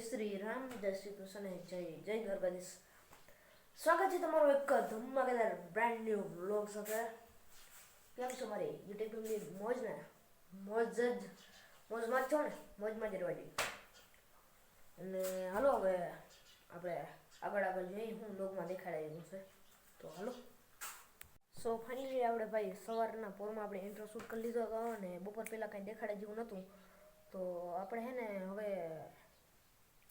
શ્રી રામ જય શ્રી કૃષ્ણ જય જય દ્વારકાધીશ સ્વાગત છે તમારું એક ધમાકેદાર બ્રાન્ડ ન્યૂ વ્લોગ સાથે. કેમ છો મારી યુટ્યુબ ફેમિલી? મોજ ને? મોજ જ. મોજમાં જ છો ને? મોજમાં જ રહેવા જોઈએ અને હાલો હવે આપણે આગળ આગળ જઈ હું વ્લોગમાં દેખાડાયું છે. તો હાલો. સો ફાઇનલી આપણે ભાઈ સવારના પોરમાં આપણે ઇન્ટ્રો શૂટ કરી લીધો હતો અને બપોર પહેલાં કાંઈ દેખાડે જેવું નહોતું. તો આપણે હે ને હવે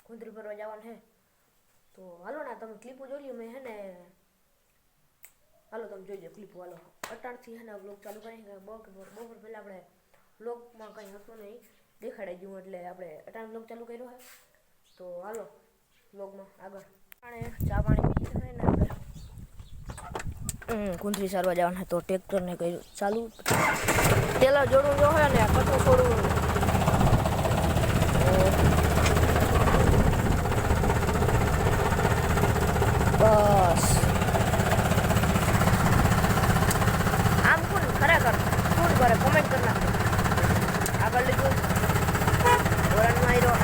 કુંદરી ભરવા જવાનું છે તો હાલો ને તમે ક્લિપો જોઈ લ્યો મેં હે ને હાલો તમે જોઈ લો ક્લિપો હાલો. અટાણથી હે ને બ્લોગ ચાલુ કરી બપોર બપોર પહેલાં આપણે બ્લોગમાં કંઈ હતું નહીં. દેખાડાઈ ગયું એટલે આપણે અટાણ બ્લોગ ચાલુ કર્યો છે તો હાલો બ્લોગમાં આગળ. ચા પાણી પીએ ને હમ, કુંદરી સારવા જવાના તો ટ્રેક્ટરને કર્યું ચાલુ. પેલા જોડું જો હોય ને કઠું થોડું બસ આમ કોણ ખરેખર કોણ કરે કમેન્ટ કરી નાખો આગળ લીધું વરણ માર્યો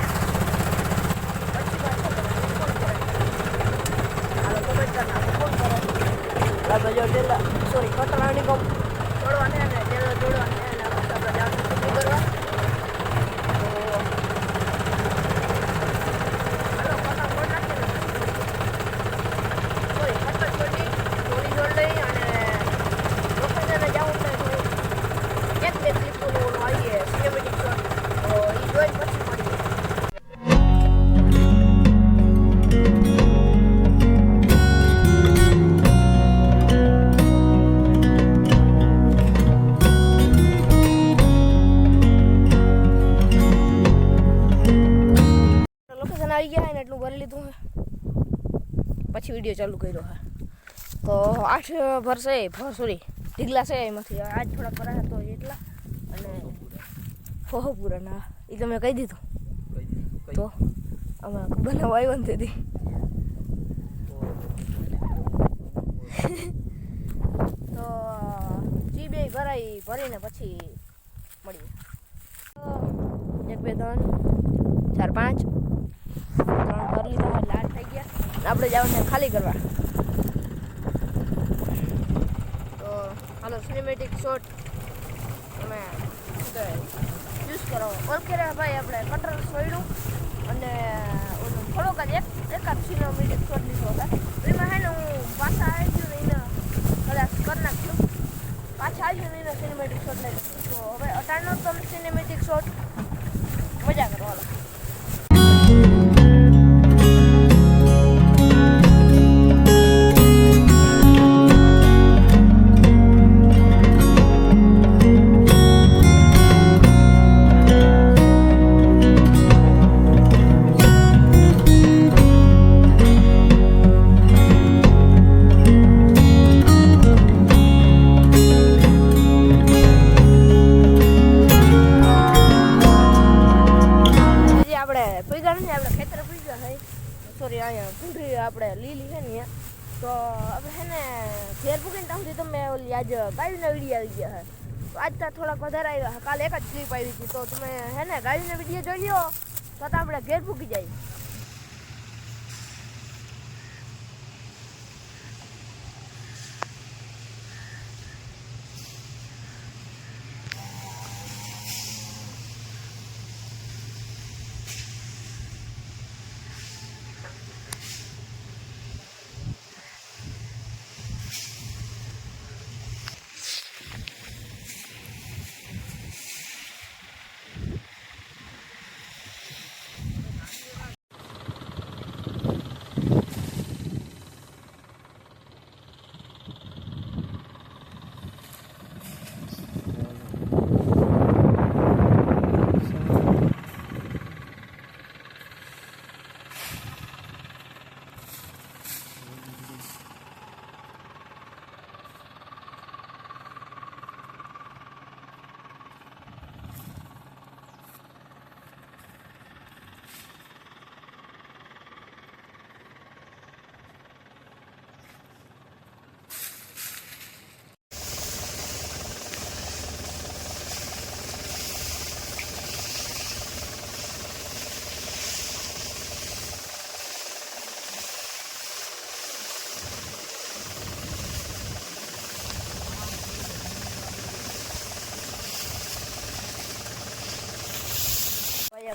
પછી વીડિયો ચાલુ કર્યો હા. તો આઠ ભરશે ભર સોરી ઢીગલા છે એમાંથી. આજ થોડા ભરાયા તો એટલા. અને ફોહપુરા પૂરા ના એ તમે કહી દીધું. તો આમાં બનાવવા આવ્યો ને તેથી. તો જી બે ભરાઈ, ભરીને પછી મળીએ. એક, બે, ત્રણ, ચાર, પાંચ ત્રણ ભરી લીધા એટલે આઠ થઈ ગયા ને આપણે જવાનું ખાલી કરવા. તો હાલો સિનેમેટિક શોટ તમે યુઝ કરો ઓકે રે ભાઈ આપણે કટર છોડ્યું અને ઓલું થોડોક જ એક, એકાદ સિનેમેટિક શોટ લીધો હતા એમાં હે ને હું પાછા આવી ગયું ને એને કદાચ કરી નાખ્યું પાછા આવી ગયું ને એને સિનેમેટિક શોટ લઈ તો હવે અટાણનો તમે સિનેમેટિક શોટ જે આપણે પૈગા નથી આપણે ખેતર પૈગા છે સોરી અહીંયા કુંડરી આપણે લીલી છે ને તો આપણે છે ને ઘેર પૂકીને ત્યાં તમે ઓલી આજ ગાડીના વીડિયો આવી ગયા છે. આજ ત્યાં થોડાક વધારે આવ્યા કાલે એક જ ક્લિપ આવી હતી. તો તમે હે ને ગાડીના વીડિયો જોઈ લો તો આપણે ઘેર પૂકી જાય.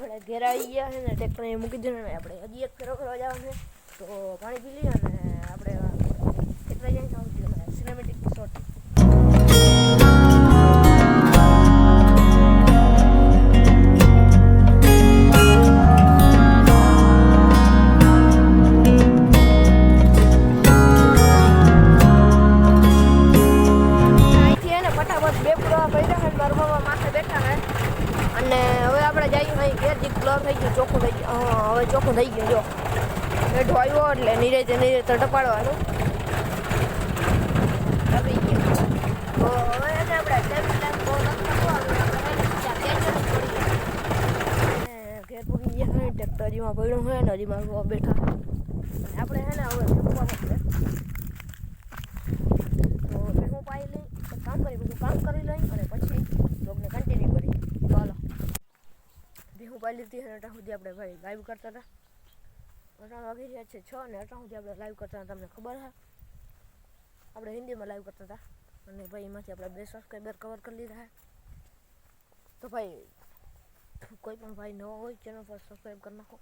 આપણે ઘેર આવી ગયા છે ને ટ્રેક્ટર મૂકી દીધું ને આપણે હજી એક ફેરો કરવા જવાનું તો પાણી પી લઈએ અને બેઠો આવ્યો એટલે નિરેતે નિરેતે ટપાડવાનું. આવી ગયું તો આપણે ઘેર પૂરી ગયા હોય બેઠા. આપણે છે ને હવે તો હું પાઈ લઈ કામ કરી, બધું કામ કરી લઈ અને પછી બ્લોગને કન્ટિન્યુ કરી. ચાલો ભીહું પાઈ લીધી અને આપણે ભાઈ લાઈવ કરતા હતા. અટાણ વાગી રહ્યા છે છ અને અટાણ સુધી આપણે લાઈવ કરતા તમને ખબર છે આપણે હિન્દીમાં લાઈવ કરતા હતા. અને ભાઈ એમાંથી આપણે બે સબસ્ક્રાઈબર કવર કરી લીધા તો ભાઈ, કોઈ પણ ભાઈ નવો હોય ચેનલ પર સબસ્ક્રાઈબ કરી નાખો.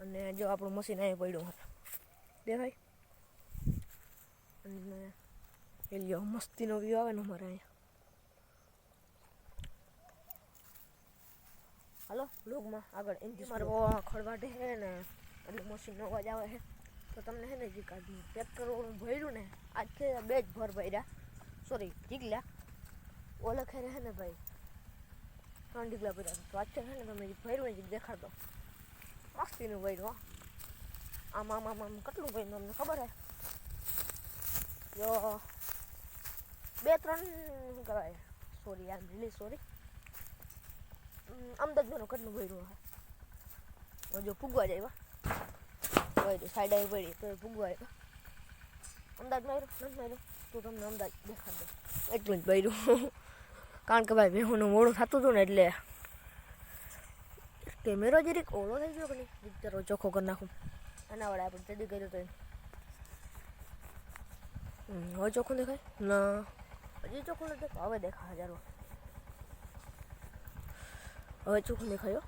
અને જો આપણું મશીન અહીં પડ્યું હતું ભાઈ. અને એ લ્યો મસ્તીનો વ્યૂ આવે ને અમારે અહીંયા. હાલો બ્લોગમાં આગળ એન્જિન મારો ખડવાટે છે ને એટલે મશીનનો અવાજ આવે છે તો તમને છે ને જે પેક કરવાનું ભર્યું ને આજથી બે જ ભર ભર્યા. સોરી ઢીકલા ઓલે ખેરે છે ને ભાઈ? ત્રણ ઢીકલા ભર્યા તો આજે છે ને તમે જે ભર્યું ને દેખાડતો મસ્તીનું ભર્યું. આમ આમ આમ આમ કેટલું ભર્યું તમને ખબર હે? જો બે ત્રણ શું કહેવાય સોરી આમ રીલી સોરી અમદાવાદનું કેટલું ભર્યું હે જો પૂગવા જાય ભાઈ સાઈડ આવી પડી, તો ફુગવા આવ્યો અમદાવાદમાં અમદાવાદ નથી માર્યું તો તમને અમદાવાદ દેખાડ દો એટલું જ ભર્યું. કારણ કે ભાઈ મેહુનું મોડું થતું હતું ને એટલે કેમેરો જરીક ઓળો થઈ ગયો કે નહીં પિક્ચરો ચોખ્ખો કરી નાખું. એના વડે આપણે તેદી કર્યું તો હવે ચોખ્ખું દેખાય? ના. હજી ચોખ્ખું નથી. હવે દેખા હજારો હવે ચોખ્ખું દેખાયો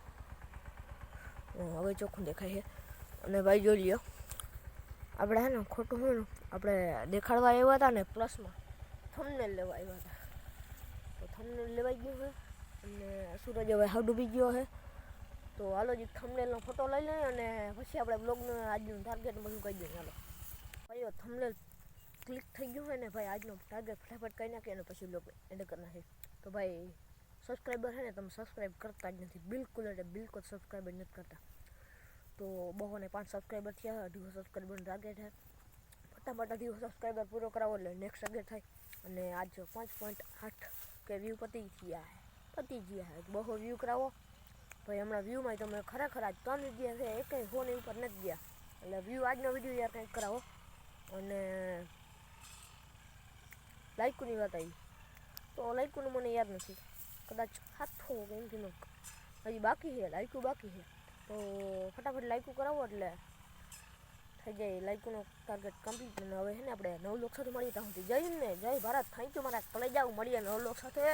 હવે ચોખ્ખું દેખાય છે અને ભાઈ જોઈ લ્યો આપણે હે ને ખોટું હોય આપણે દેખાડવા આવ્યા હતા ને પ્લસમાં થમનેલ લેવા આવ્યા હતા તો થમનેલ લેવાઈ ગયું છે અને સૂરજ હવે હાવ ડૂબી ગયો છે તો હાલો જ થમનેલનો ફોટો લઈ લઈએ અને પછી આપણે બ્લોગનું આજનું ટાર્ગેટ બધું કહી દઈએ હાલો ભાઈઓ થમનેલ ક્લિક થઈ ગયું હોય ને ભાઈ આજનો ટાર્ગેટ ફટાફટ કરી નાખીએ અને પછી બ્લોગ એન્ડ કરી નાખીએ તો ભાઈ સબસ્ક્રાઈબર છે ને, તમે સબસ્ક્રાઈબ કરતા જ નથી. બિલકુલ એટલે બિલકુલ સબસ્ક્રાઈબર નથી કરતા. તો બહોને પાંચ સબસ્ક્રાઈબર થયા અઢીસો સબસ્ક્રાઈબર લાગે છે ફટાફટ અઢીસો સબસ્ક્રાઈબર પૂરો કરાવો એટલે નેક્સ્ટ ટાર્ગેટ થાય. અને આજ પાંચ પોઈન્ટ આઠ કે વ્યૂ પતી ગયા છે પતી ગયા છે બહુ વ્યૂ કરાવો. ભાઈ, હમણાં વ્યૂમાં તમે ખરેખર આજ ત્રણ વિદ્યા છે કંઈ ફોન ઉપર નથી ગયા. એટલે વ્યૂ આજનો વીડિયો યાર કંઈક કરાવો. અને લાઈકુની વાત આવી. તો લાઇકુનું મને યાદ નથી. કદાચ હાથો કેમ કે નો હજી બાકી છે, લાયકું બાકી છે. તો ફટાફટ લાયકું કરાવો એટલે થઈ જાય લાઈકુનો ટાર્ગેટ કમ્પ્લીટ અને હવે છે ને આપણે નવ લોક સાથે મળીએ ત્યાં સુધી. જય હિન્દ ને જય ભારત. થેન્ક યુ મારા. કલેજાઓ મળીએ નવ લોક સાથે.